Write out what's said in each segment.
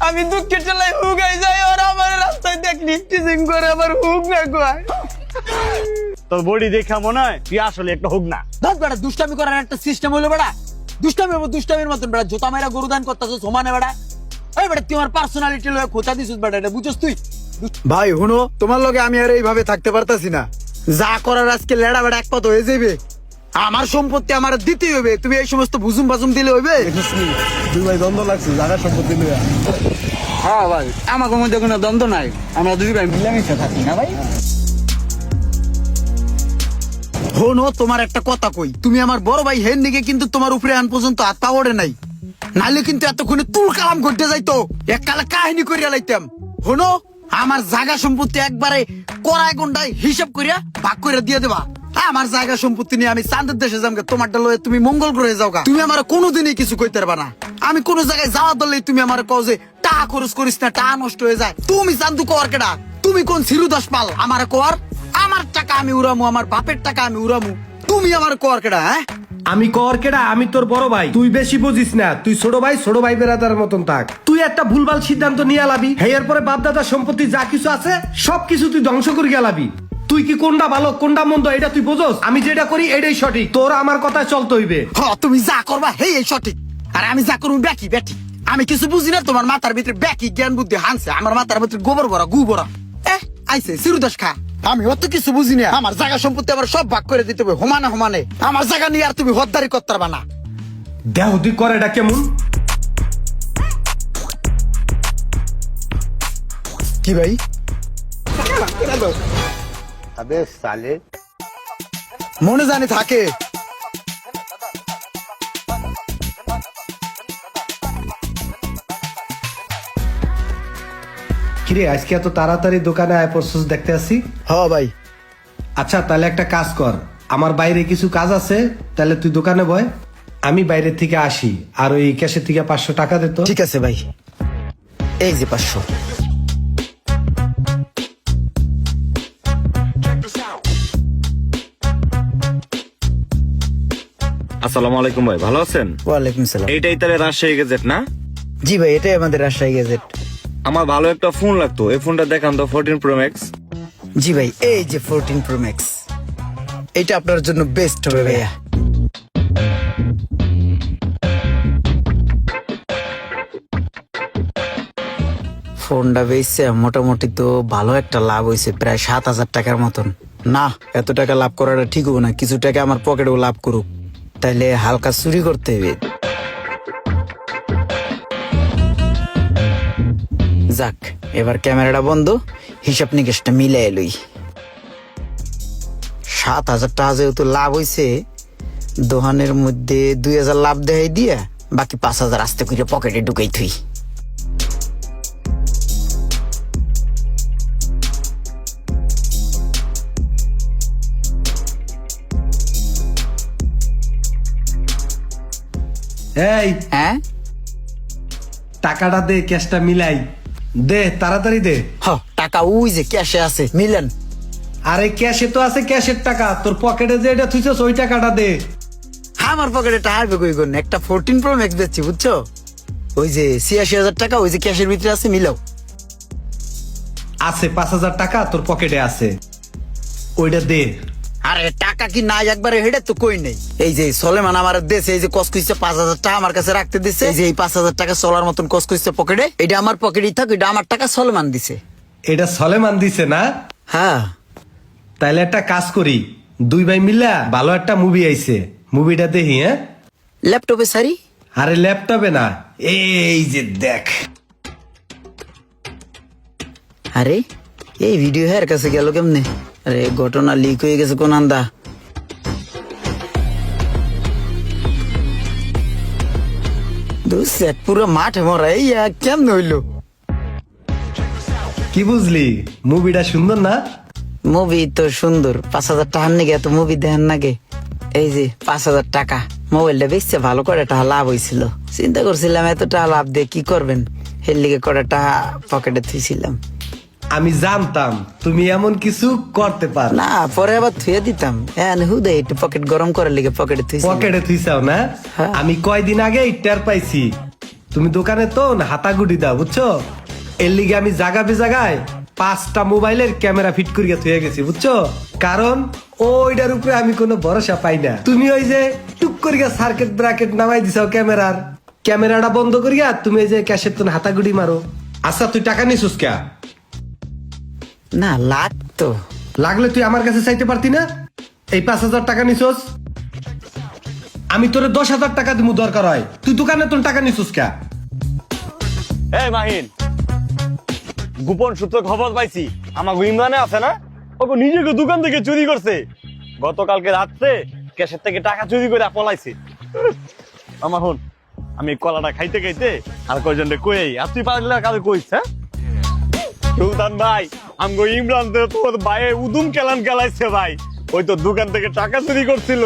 আমি দুঃখের ঠেলায় হুগাই যাই আর আমার রাস্তায় দেখলি টিচিং করে আমার হুক না কয়। তোর বডি দেখা মনে হয় তুই আসলে একটা হোক না। দশ বেড়া দুষ্টামি করার একটা সিস্টেম হলো বেড়া। দুষ্টামি হব দুষ্টামির মতন বেড়া জোতা মেরা গরু দান করতেছ সমানে বেড়া। ওই বেড়া তুই আমার পার্সোনালিটি লয়ে খোঁচা দিছিস বেড়া এটা বুঝছস তুই? ভাই হুনো তোমার লগে আমি আর এইভাবে থাকতে পারতাছি না। যা করার আজকে লেড়া বেড়া এক পথ হয়ে যাবে আমার সম্পত্তি আমার দিতেই হবে তুমি এই সমস্ত বুজুম বাজুম দিলে হইবে? দুই ভাই দ্বন্দ্ব লাগছে জায়গা সম্পত্তি নিয়ে হ্যাঁ ভাই আমার মধ্যে কোনো দ্বন্দ্ব নাই। আমরা দুই ভাই মিলামিশে থাকি না ভাই? হনো তোমার একটা কথা কই। তুমি আমার বড় ভাই হেন দিকে কিন্তু তোমার উপরে আন পর্যন্ত হাত পা ওড়ে নাই। নালে কিন্তু এতক্ষণে তুল কালাম করতে যাইতো। এক কালে কাহিনী করিয়া লাইতাম। হনো আমার জায়গা সম্পত্তি একবারে কড়াই গন্ডায় হিসাব করিয়া ভাগ করিয়া দিয়ে দেবা। আমার জায়গা সম্পত্তি নিয়ে আমি চান্দের দেশে যামগে তোমারটা লয়ে তুমি মঙ্গল গ্রহে যাওগা তুমি আমার কোনোদিনই কিছু কইতে পারবা না। আমি কোন জায়গায় যাওয়া দলেই তুমি আমার কও যে, টাকা খরচ করিস না, টাকা নষ্ট হয়ে যায়। তুমি চান্দু কর কেডা? তুমি কোন সিরুদাস পাল? আমার কর। আমার টাকা আমি উড়ামু, আমার বাপের টাকা আমি উড়ামু। তুমি আমার কর কেডা হ্যাঁ? আমি কর কেডা? আমি তোর বড় ভাই। তুই বেশি বুঝিস না। তুই ছোট ভাই ছোট ভাই বেড়াদার মতন থাক। তুই একটা ভুলভাল সিদ্ধান্ত নিয়ে আলাবি হেয়ার পরে বাপ দাদার সম্পত্তি যা কিছু আছে সব কিছু তুই ধ্বংস করে গেলাবি। তুই কি কোনটা ভালো কোনটা মন্দ এটা তুই বোঝস? আমি যেটা করি এটাই সঠিক। তোর আমার কথায় চলতে হইবে। হ তুমি যা করবা হে এই সঠিক। আর আমি যা করব ব্যাকি ব্যাটি আমি কিছু বুঝি না তোমার মাথার ভিতরে ব্যাকি জ্ঞান বুদ্ধি হানছে আমার মাথার ভিতরে গোবর ভরা গু ভরা। এ আইছে সিরুদাস খা। আমি অত কিছু বুঝি না। আমার জায়গা সম্পত্তি আবার সব ভাগ করে দিতে হবে সমানে সমানে আমার জায়গা নিয়ে আর তুমি হদ্দারি করতে পারবা না। দেহ তুই করে এটা কেমন? কি ভাই? মনে জানি থাকে। কিরে আজকে এত তাড়াতাড়ি দোকানে আয় পড়ছিস দেখতে আসি? হ ভাই। আচ্ছা তাহলে একটা কাজ কর। আমার বাইরে কিছু কাজ আছে তাহলে তুই দোকানে বয়। আমি বাইরে থেকে আসি আর ওই ক্যাশের থেকে পাঁচশো টাকা দে তো। ঠিক আছে ভাই। এই যে পাঁচশো। আসসালামু আলাইকুম ভাই ভালো আছেন? ওয়ালাইকুম সালাম। এইটাই তাহলে রাজশাহী গেজেট না? জি ভাই এটাই আমাদের রাজশাহী গেজেট। আমার ভালো একটা ফোন লাগতো এই ফোনটা দেখান তো ফোরটিন প্রো ম্যাক্স জি ভাই এই যে ফোরটিন প্রো ম্যাক্স এটা আপনার জন্য বেস্ট হবে ভাইয়া। ফোনটা বেচছে মোটামুটি তো ভালো একটা লাভ হয়েছে প্রায় সাত হাজার টাকার মতন। না এত টাকা লাভ করাটা ঠিক হবে না কিছু টাকা আমার পকেটেও লাভ করুক। তাইলে হালকা চুরি করতে হবে। যাক, এবার ক্যামেরাটা বন্ধ, হিসাব নিকেশটা মিলে এলই সাত হাজার টাকা যেহেতু লাভ হয়েছে দোহানের মধ্যে দুই হাজার লাভ দেয় দিয়ে, বাকি পাঁচ হাজার আস্তে করে পকেটে ঢুকাই থুই। এই। হ্যাঁ? টাকাটা দে ক্যাশটা মিলাই। দে তাড়াতাড়ি দে। হ টাকা ওই যে ক্যাশে আছে মিলেন। আরে ক্যাশে তো আছে ক্যাশের টাকা। তোর পকেটে যে এটা থুইছস ওই টাকাটা দে। আমার পকেটে টাকা হারবে কই কোন একটা ফোরটিন প্রো ম্যাক্স বেচছি বুঝছ? ওই যে ছিয়াশি হাজার টাকা ওই যে ক্যাশের ভিতরে আছে মিলাও। আছে পাঁচ হাজার টাকা তোর পকেটে আছে। ওইটা দে। আরে টাকা কি নাই একবারে হেডে তো কই নেই। এই যে সলেমান আমার দেশে এই যে কস কইছে পাঁচ হাজার টাকা আমার কাছে রাখতে দিছে। এই যে এই পাঁচ হাজার টাকা চলার মতন কস কইছে পকেটে এটা আমার পকেটেই থাক এটা আমার টাকা সলেমান দিছে। এটা সলেমান দিছে না? হ্যাঁ। তাইলে একটা কাজ করি দুই ভাই মিলা ভালো একটা মুভি আইছে। মুভিটা দেখি হ্যাঁ? ল্যাপটপে সারি আরে ল্যাপটপে না এই যে দেখ। আরে এই ভিডিও হের কাছে গেল কেমনে? আরে ঘটনা লিক হয়ে গেছে কোন আন্দা? সেট পুরো মাঠে মরা এই কেমনে হইল? কি বুঝলি? মুভিটা সুন্দর না? মুভি তো সুন্দর পাঁচ হাজার টাকার নাকি এত মুভি দেখেন নাকি? এই যে পাঁচ হাজার টাকা। মোবাইলটা বেচছে ভালো করে টাকা লাভ হয়েছিল চিন্তা করছিলাম এত টাকা লাভ দিয়ে কি করবেন? এর লিগে করে টাকা পকেটে থুইছিলাম। আমি জানতাম তুমি এমন কিছু করতে পার। না পরে আবার থুয়ে দিতাম। হ্যাঁ হুদে একটু পকেট গরম করার লিগে পকেটে থুইছিলাম পকেটে থুইছাও না? হ্যাঁ। আমি কয়দিন আগে টের পাইছি। তুমি দোকানে তো না হাতাগুটি দাও বুঝছ? এর লিগে আমি জাগা বে জায়গায় পাঁচটা মোবাইলের ক্যামেরা ফিট করিয়া থুয়ে গেছি বুঝছ? কারণ ওইটার উপরে আমি কোনো ভরসা পাই না। তুমি ওই যে টুক করিয়া সার্কিট ব্রাকেট নামাই দিছাও ক্যামেরার। ক্যামেরাটা বন্ধ করিয়া তুমি এই যে ক্যাশের তো হাতাগুড়ি মারো। আচ্ছা তুই টাকা নিছিস কে না লাগতো। লাগলে তুই আমার কাছে চাইতে পারতি না? এই পাঁচ হাজার টাকা নিছস? আমি তোরে দশ হাজার টাকা দিব দরকার হয়। তুই দোকানে তোর টাকা নিছস কে? এই মাহিন। গোপন সূত্র খবর পাইছি। আমাকে ইমরানে আছে না? ওকে নিজেকে দোকান থেকে চুরি করছে। গতকালকে রাত্রে ক্যাশের থেকে টাকা চুরি করে পলাইছে। আমার হন আমি কলাটা খাইতে খাইতে আর কয়জন কই আর তুই পারলে কালে কইস হ্যাঁ? সুলতান ভাই, আমগো ইমরান তোর উদুম কেলান কেলাইছে ভাই। ওই তো দোকান থেকে টাকা চুরি করছিল।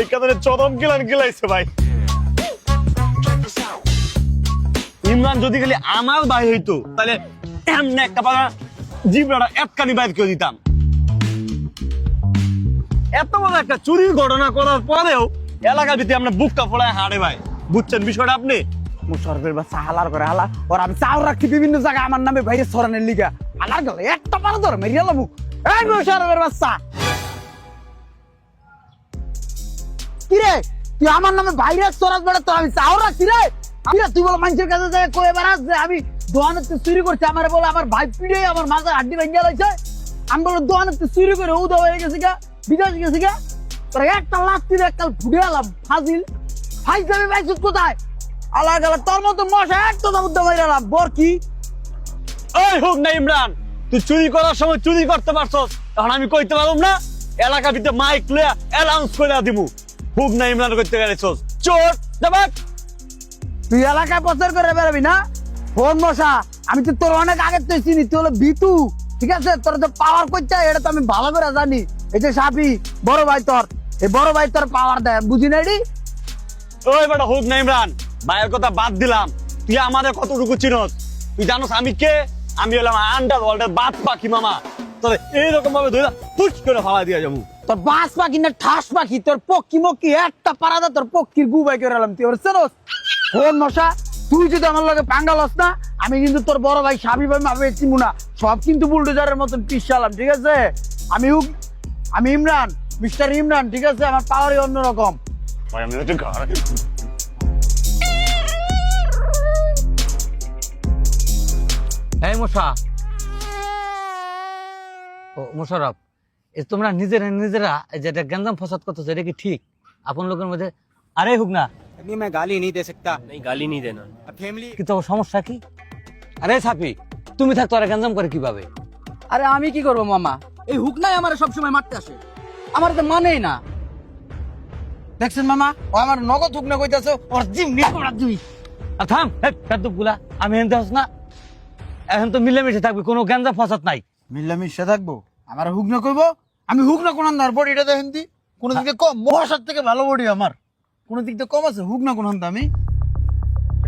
এই কারণে চরম কেলান কেলাইছে ভাই। ইমরান যদি খালি আমার ভাই হইতো, তাহলে এমনি একটা পারা জিবরাটা এতখানি বাইর করে দিতাম। এত বড় একটা চুরির ঘটনা করার পরেও এলাকার ভিতরে আমরা বুকটা ফোড়ায় হাড়ে ভাই। বুঝছেন বিষয়টা আপনি? মুশারফের বাচ্চা হালার করে হালা। ওর আমি চাও রাখছি বিভিন্ন জায়গায় আমার নামে বাইরে সরানের লিগা। হালার গেল একটা পারো ধর মেরিয়া লাবু। এই মুশারফের বাচ্চা! কি রে তুই আমার নামে বাইরে সরাস বেড়া তো আমি চাও রাখছি রে? কি রে, তুই বল মানুষের কাছে যায় কয়ে বেড়াস যে আমি দোকানে তো চুরি করছি আমার বলে আমার ভাই পিড়ে আমার মাথার হাড্ডি ভেঙে লাইছে। আমি বলে দোকানে তো চুরি করে উদা হয়ে গেছে গা বিদেশ গেছে গা। একটা লাস্তি একটা ফুটে এলাম ফাজিল। ফাইজ যাবে পাইছিস কোথায়? আল্লাহ গেল তোর মতো মশা একটা দাম দাম এলাম বর কি? ওই হোক না ইমরান তুই চুরি করার সময় চুরি করতে পারছস। এখন আমি কইতে পারলাম না এলাকা ভিতরে মাইক লইয়া অ্যানাউন্স করে দিমু। হুক না ইমরান করতে গেলেছস। চোর দেবাক তুই এলাকায় প্রচার করে বেরোবি না? ফোন মশা আমি তো তোর অনেক আগে তো চিনি তুই হলো বিটু ঠিক আছে? তোর তো পাওয়ার করতে এটা তো আমি ভালো করে জানি। এই যে সাপি বড় ভাই তোর এই বড় ভাই তোর পাওয়ার দেয় বুঝি না এডি? ওই বেটা হোক না ইমরান ভাইয়ের কথা বাদ দিলাম। তুই আমাদের কতটুকু চিনস? তুই জানোস আমি কে? আমি হলাম আন্ডার ওয়ার্ল্ডের বাদ পাখি মামা। তবে এইরকম ভাবে ধরে ফুস করে ফালা দিয়া যাব। তোর বাস পাখি না ঠাস পাখি তোর পক্ষি একটা পারাদা তোর পক্ষির গুবাই করে এলাম। তুই চেনস? মশা তুই যদি আমার লগে পাঙ্গাল হস না আমি কিন্তু তোর বড় ভাই সাবি ভাই মাপে চিমু না। সব কিন্তু বুলডোজারের মতন পিসালাম ঠিক আছে? আমি আমি ইমরান মিস্টার ইমরান ঠিক আছে? আমার পাওয়ারই অন্যরকম। এই মশা ও মোশারফ এ তোমরা নিজেরা নিজেরা এই যেটা গ্যাঞ্জাম ফসাদ করতেছো এটা কি ঠিক আপন লোকের মধ্যে আরে হুক না अभी मैं गाली नहीं दे सकता नहीं गाली नहीं देना फैमिली কি তো সমস্যা কি আরে সাপি তুমি থাকতো আর গ্যাঞ্জাম করে কিভাবে আরে আমি কি করবো মামা এই হুক নাই আমার সবসময় মারতে আসে আমার তো মানেই না দেখছেন মামা ও আমার নগদ হুক না কইতাছে ওর জিম নিয়ে করা তুই আর থাম কাতুব গুলা আমি এনতে হস না এখন তো মিলেমিশে থাকবি কোনো গ্যাঞ্জাম ফসাদ নাই। মিল্লামিশা থাকব? আমার হুক না কইবো? আমি হুক না কোন আন্দার বডিটা দেখেন দি। কোন দিক কম মহাসার থেকে ভালো বডি আমার। কোন দিক থেকে কম আছে কোন আন্দা আমি।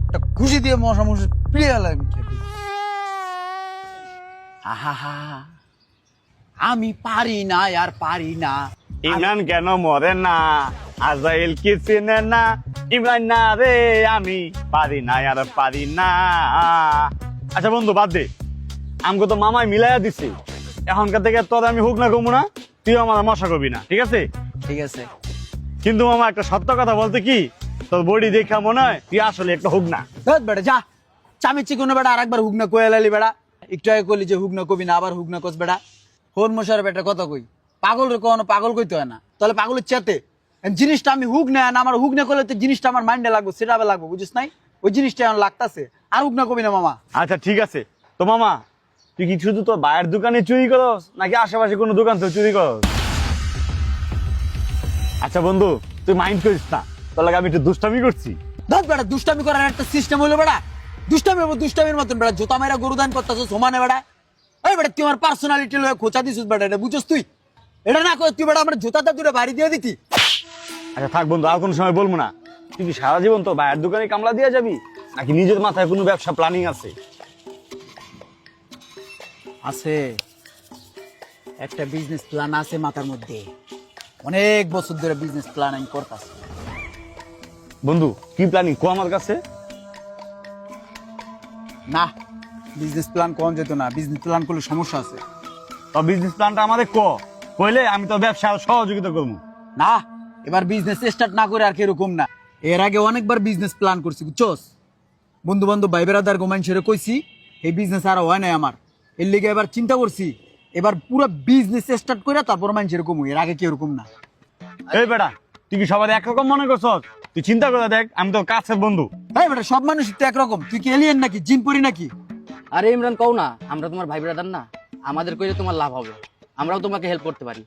একটা খুশি দিয়ে মশা মশা পিড়ে গেলাম আহা আমি পারি না আর পারি না। ইমরান কেন মরে না? আজাইল কি চিনে না? ইমরান না রে আমি পারি না আর পারি না। আচ্ছা বন্ধু বাদ দে। আমাকে তো মামাই মিলাইয়া দিছে। এখনকার থেকে তোর আমি হুক না কমু না তুই আমার মশা করবি না ঠিক আছে? ঠিক আছে। কিন্তু মামা একটা সত্য কথা বলতে কি? তোর বডি দেখা মনে হয় তুই আসলে একটা হুক না। বেটা যা। চামিচি কোনো বেটা আরেকবার হুক না কয়ে লালি বেটা। একটু আগে কইলি যে হুক না কবি না আবার হুক না কস বেটা। হোন মশার বেটা কথা কই। পাগল রে কোনো পাগল কইতে হয় না। তাহলে পাগলের চেতে। জিনিসটা আমি হুক না না আমার হুক না করলে তো জিনিসটা আমার মাইন্ডে লাগবো সেটা লাগবো বুঝিস নাই? ওই জিনিসটা আমার লাগতাছে। আর না কবি না মামা। আচ্ছা ঠিক আছে। তো মামা তুই কি শুধু তোর বাইরের দোকানে চুরি করস নাকি আশেপাশে কোনো দোকান থেকে চুরি করস? আচ্ছা বন্ধু তুই মাইন্ড করিস না। তোর লাগে আমি একটু দুষ্টামি করছি। ধর বেটা দুষ্টামি করার একটা সিস্টেম হলো বেটা দুষ্টামি হব দুষ্টামির মতন বেটা জোতা মেরা গরু দান করতেছো সমানে বেটা ওই বেটা তুই আমার পার্সোনালিটি লয়ে খোঁচা দিছিস বেটা এটা বুঝছিস তুই? এটা না করে তুই বেটা আমার জোতাটা দুটো বাড়ি দিয়ে দিতি। আচ্ছা থাক বন্ধু আর কোনো সময় বলব না। তুই কি সারা জীবন তো বাইরের দোকানে কামলা দিয়ে যাবি? নাকি নিজের মাথায় কোনো ব্যবসা প্ল্যানিং আছে? আছে। একটা বিজনেস প্ল্যান আছে মাথার মধ্যে। অনেক বছর ধরে বিজনেস প্ল্যান আমি করতেছি। বন্ধু কি প্ল্যানিং কো আমার কাছে? না বিজনেস প্ল্যান কোন যেত না। বিজনেস প্ল্যান করলে সমস্যা আছে। তো বিজনেস প্ল্যানটা আমাদের ক। কইলে আমি তো ব্যবসা সহযোগিতা করব। না এবার বিজনেস স্টার্ট না করে আর কীরকম না। এর আগে অনেকবার বিজনেস প্ল্যান করছি বুঝছস? বন্ধু বান্ধব ভাই বেড়াদার গোমাইন সেরে কইছি এই বিজনেস আর হয় নাই আমার। এর লিগে এবার চিন্তা করছি এবার পুরো বিজনেস স্টার্ট করে তারপর মানুষ এরকম এর আগে কি এরকম না। এই বেটা তুই কি সবাই একরকম মনে করছস? তুই চিন্তা করে দেখ আমি তো কাছের বন্ধু। হ্যাঁ বেটা সব মানুষ তো একরকম তুই কি এলিয়েন নাকি জিন পরি নাকি? আরে ইমরান কও না আমরা তোমার ভাই ব্রাদার না আমাদের কইলে তোমার লাভ হবে। আমরাও তোমাকে হেল্প করতে পারি।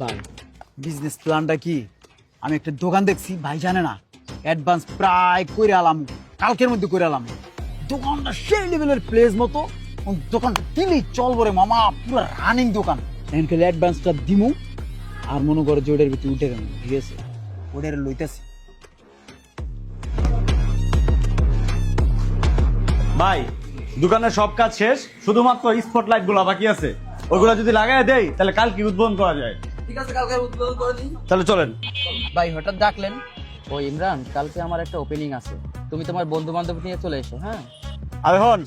ভাই বিজনেস প্ল্যানটা কি? আমি একটা দোকান দেখছি, ভাই জানে না। অ্যাডভান্স প্রায় করে আলাম কালকের মধ্যে করে আলাম দোকানটা সেই লেভেলের প্লেস মতো দোকানটা দিলেই চল বরে মামা, পুরো রানিং দোকান। এখন খালি অ্যাডভান্সটা দিমু, আর মনে করে যে ওটার ভিতরে উঠে গেল ঠিক ওটার লইতেছি। ভাই, দোকানের সব কাজ শেষ, শুধুমাত্র স্পট লাইটগুলা বাকি আছে। ওইগুলা যদি লাগাই দেই, তাহলে কাল কি উদ্বোধন করা যায়। ঠিক আছে কালকে উদ্বোধন করে দিন তাহলে চলেন। ভাই হঠাৎ ডাকলেন। ও ইমরান কালকে আমার একটা ওপেনিং আছে। তুমি তোমার বন্ধু বান্ধব নিয়ে চলে এসো হ্যাঁ? আর হন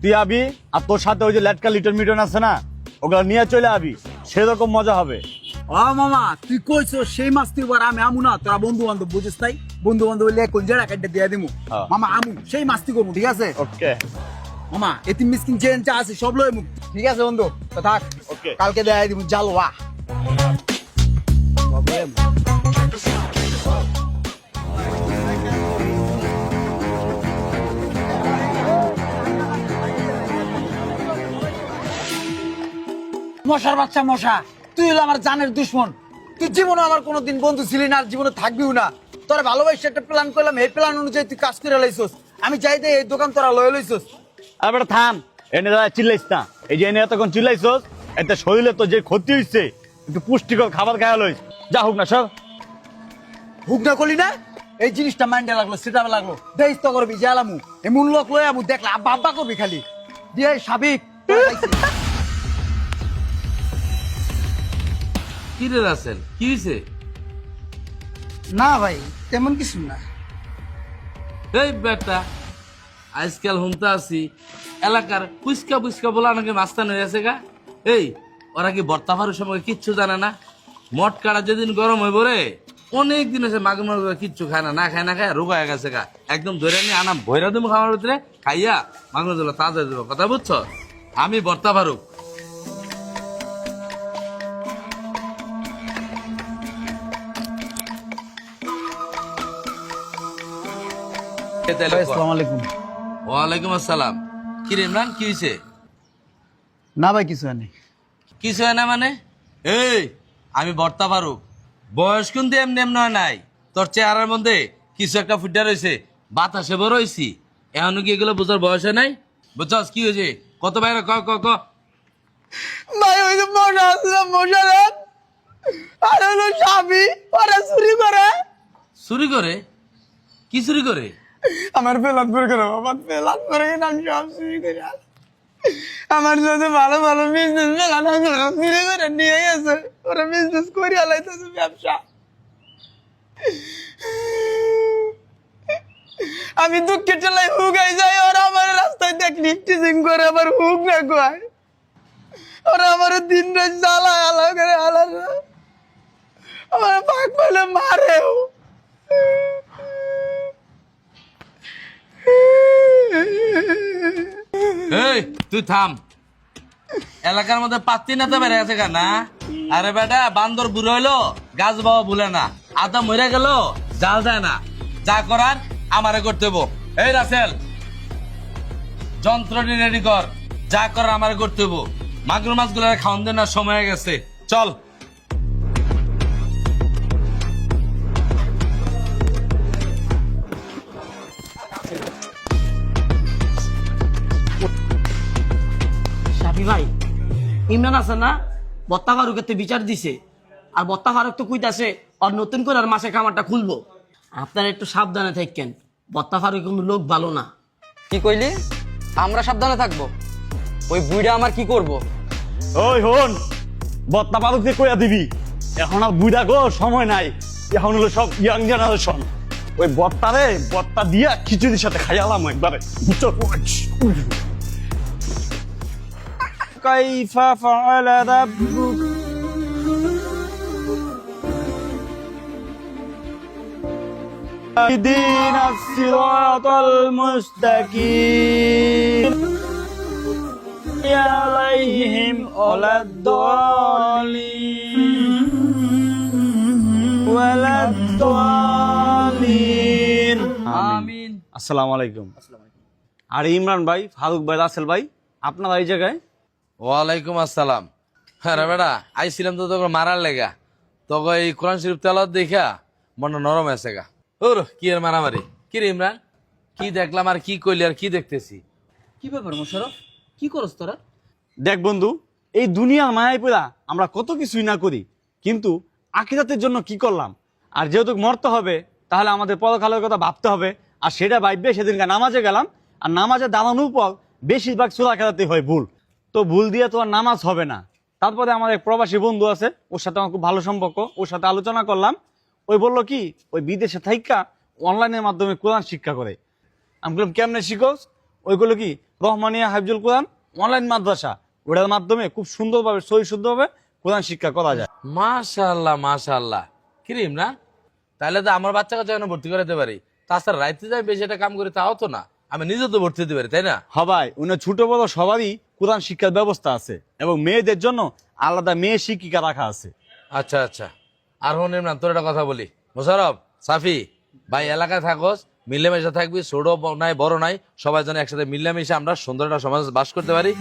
তুই আবি আর তোর সাথে ওই যে ল্যাটকা লিটন মিটন আছে না ওগুলা নিয়ে চলে আবি সেরকম মজা হবে। ও মামা তুই কইছো সেই মাস তুই এবার আমি আমু না তোরা বন্ধু বান্ধব বুঝিস তাই? বন্ধু বান্ধব হইলে কোন জায়গা কাটতে দিয়ে দিমু। হ্যাঁ। মামা আমু সেই মাস্তি করব ঠিক আছে? ওকে। মামা এতিম মিসকিন চেন চা আছে সব লয় মুখ। ঠিক আছে বন্ধু? তো থাক ওকে। কালকে দেখাই দিব জাল ওয়া মশার বাচ্চা মশা তুই হলো আমার জানের দুশ্মন। তুই জীবনে আমার কোনোদিন বন্ধু ছিলি না আর জীবনে থাকবিও না। তোরা ভালোবাসি একটা প্ল্যান করলাম এই প্ল্যান অনুযায়ী তুই কাজ করে লাইছস। আমি চাই দে এই দোকান তোরা লয়ে লইছস। আর বেটা থাম এনে দাদা চিল্লাইস না। এই যে এনে এতক্ষণ চিল্লাইছস এতে শরীরে তো যে ক্ষতি হইছে একটু পুষ্টিকর খাবার খাওয়া লইস। যা হোক না সব। হুক না করলি না এই জিনিসটা মাইন্ডে লাগল সেটা লাগল। দেখ তো করবি জালামু এমন লোক লয়ে আমু দেখলা আব্বা আব্বা করবি খালি। দিয়ে সাবিক কি রে রাসেল কি হয়েছে না ভাই তেমন কিছু না। এই বেটা আজকাল হুমতা আছি এলাকার পুচকা পুচকা বলা নাকি মাস্তান হয়ে আছে গা। এই ওরা কি বর্তাভারের সময় কিচ্ছু জানে না? মট কাটা যেদিন গরম হইব রে অনেক দিন আছে মাঘ মাঘ কিচ্ছু খায় না না খায় না খায় রোগা হয়ে গেছে গা। একদম ধরে নিয়ে আনা ভৈরা দেবো খাওয়ার ভিতরে খাইয়া মাঘ মাঘ তাজা দেবো কথা বুঝছ? আমি বর্তা ফারুক। এ আসসালামু আলাইকুম। ওয়ালাইকুম আসসালাম। কি রে ইমরান কি হয়েছে না ভাই কিছু নেই কিছু হয় না মানে? এই আমি বর্তা পারুক বয়স কিন্তু এমনি এমনি হয় নাই। তোর চেহারার মধ্যে কিছু একটা ফুটা রয়েছে। বাতাসে বড় হয়েছি এখনও কি এগুলো বোঝার বয়স হয় নাই? বুঝছস কি হয়েছে কত বাইরে ক ক ক। ভাই ওই যে মশা আছে না, আর হলো স্বামী ওরা চুরি করে। চুরি করে? কি চুরি করে? আমার পেলান করে, আমার পেলান করে আমি সব চুরি করে আমার যদি ভালো ভালো বিজনেস ওরা চুরি করে নিয়ে গেছে। ওরা বিজনেস করে আলাইতেছে ব্যবসা। আমি দুঃখে চলাই হুগাই যাই, ওরা আমার রাস্তায় দেখলি টিচিং করে, আবার হুক না কয়। ওরা আমার দিন রাত জ্বালা আলা করে আলা আমার পাক পেলে মারেও। এই, তুই থাম। এলাকার মধ্যে পাত্তি না বেড়ে গেছে না? আরে বেটা, বান্দর বুড়ো হইল, গাছ বাবা ভুলে না। আদা মরে গেল, জাল যায় না। যা করার, আমারে করতে। এই রাসেল, যন্ত্রটি রেডি কর। যা করার, আমারে করতে হব মাগুর মাছগুলো খাওয়ান দেওয়ার সময় গেছে। চল। ইমরান আছে না বত্তা ফারুকের তো বিচার দিছে। আর বত্তা ফারুক তো কইতাছে আর নতুন করে আর মাসে খামারটা খুলবো। আপনারা একটু সাবধানে থাকেন বত্তা ফারুক কিন্তু লোক ভালো না। কি কইলি? আমরা সাবধানে থাকব। ওই বুইড়া আমার কি করব? ওই হন বত্তা পালককে কইয়া দিবি। এখন আর বুড়া গো সময় নাই। এখন হলো সব ইয়াং জেনারেশন ওই বত্তারে বত্তা দিয়া খিচুড়ির সাথে খাইয়ালাম একবারে। বুঝছ? কাইফা ফাআলা রাব্বুক اهدنا الصراط المستقيم عليهم ولا الضالين ولا الضالين আমিন আসসালামু আলাইকুম আর ইমরান ভাই ফারুক ভাই রাসেল ভাই আপনারা এই জায়গায় ওয়ালাইকুম আসসালাম। হ্যাঁ রে বেটা আইছিলাম তো তোকে মারার লেগা। তোকে এই কোরআন শরীফ তেলত দেখা মনটা নরম আছে গা। ওর কি এর মারামারি? কি রে ইমরান? কি দেখলাম আর কি কইলি আর কি দেখতেছি? কি ব্যাপার মোশারফ কি করস তোরা? দেখ বন্ধু এই দুনিয়ার মায়ায় পেলা আমরা কত কিছুই না করি কিন্তু আখিরাতের জন্য কি করলাম? আর যেহেতু মরতে হবে তাহলে আমাদের পরকালের কথা ভাবতে হবে। আর সেটা ভাববে সেদিনকে নামাজে গেলাম আর নামাজে দাঁড়ানোর পর বেশিরভাগ চোরা খেলাতে হয় ভুল। তো ভুল দিয়ে তো আর নামাজ হবে না। তারপরে আমার এক প্রবাসী বন্ধু আছে ওর সাথে আমার খুব ভালো সম্পর্ক ওর সাথে আলোচনা করলাম। ওই বলল কি ওই বিদেশে থাইকা অনলাইনের মাধ্যমে কোরআন শিক্ষা করে। আমি বললাম কেমনে শিখোস? ওইগুলো কি রহমানিয়া হাফজুল কোরআন অনলাইন মাদ্রাসা। ওটার মাধ্যমে খুব সুন্দরভাবে সহি শুদ্ধভাবে কোরআন শিক্ষা করা যায়। মাশাল্লাহ মাশাল্লাহ কি রে ইমরান? তাহলে তো আমার বাচ্চা কাছে ভর্তি করাতে পারি। তাছাড়া রাইতে যাই বেশি একটা কাম করি তাও তো না। আমি নিজে তো ভর্তি হতে পারি তাই না? হবাই উনি ছোট বড় সবারই কোরআন শিক্ষার ব্যবস্থা আছে এবং মেয়েদের জন্য আলাদা মেয়ে শিক্ষিকা রাখা আছে। আচ্ছা আচ্ছা। আর হন ইমরান, তোর একটা কথা বলি। মোশারফ সাফি, ভাই, এলাকায় থাকোস, মিলেমিশে থাকবি, ছোট নাই, বড় নাই, সবাই যেন একসাথে মিলেমিশে আমরা সুন্দর একটা সমাজ বাস করতে পারি।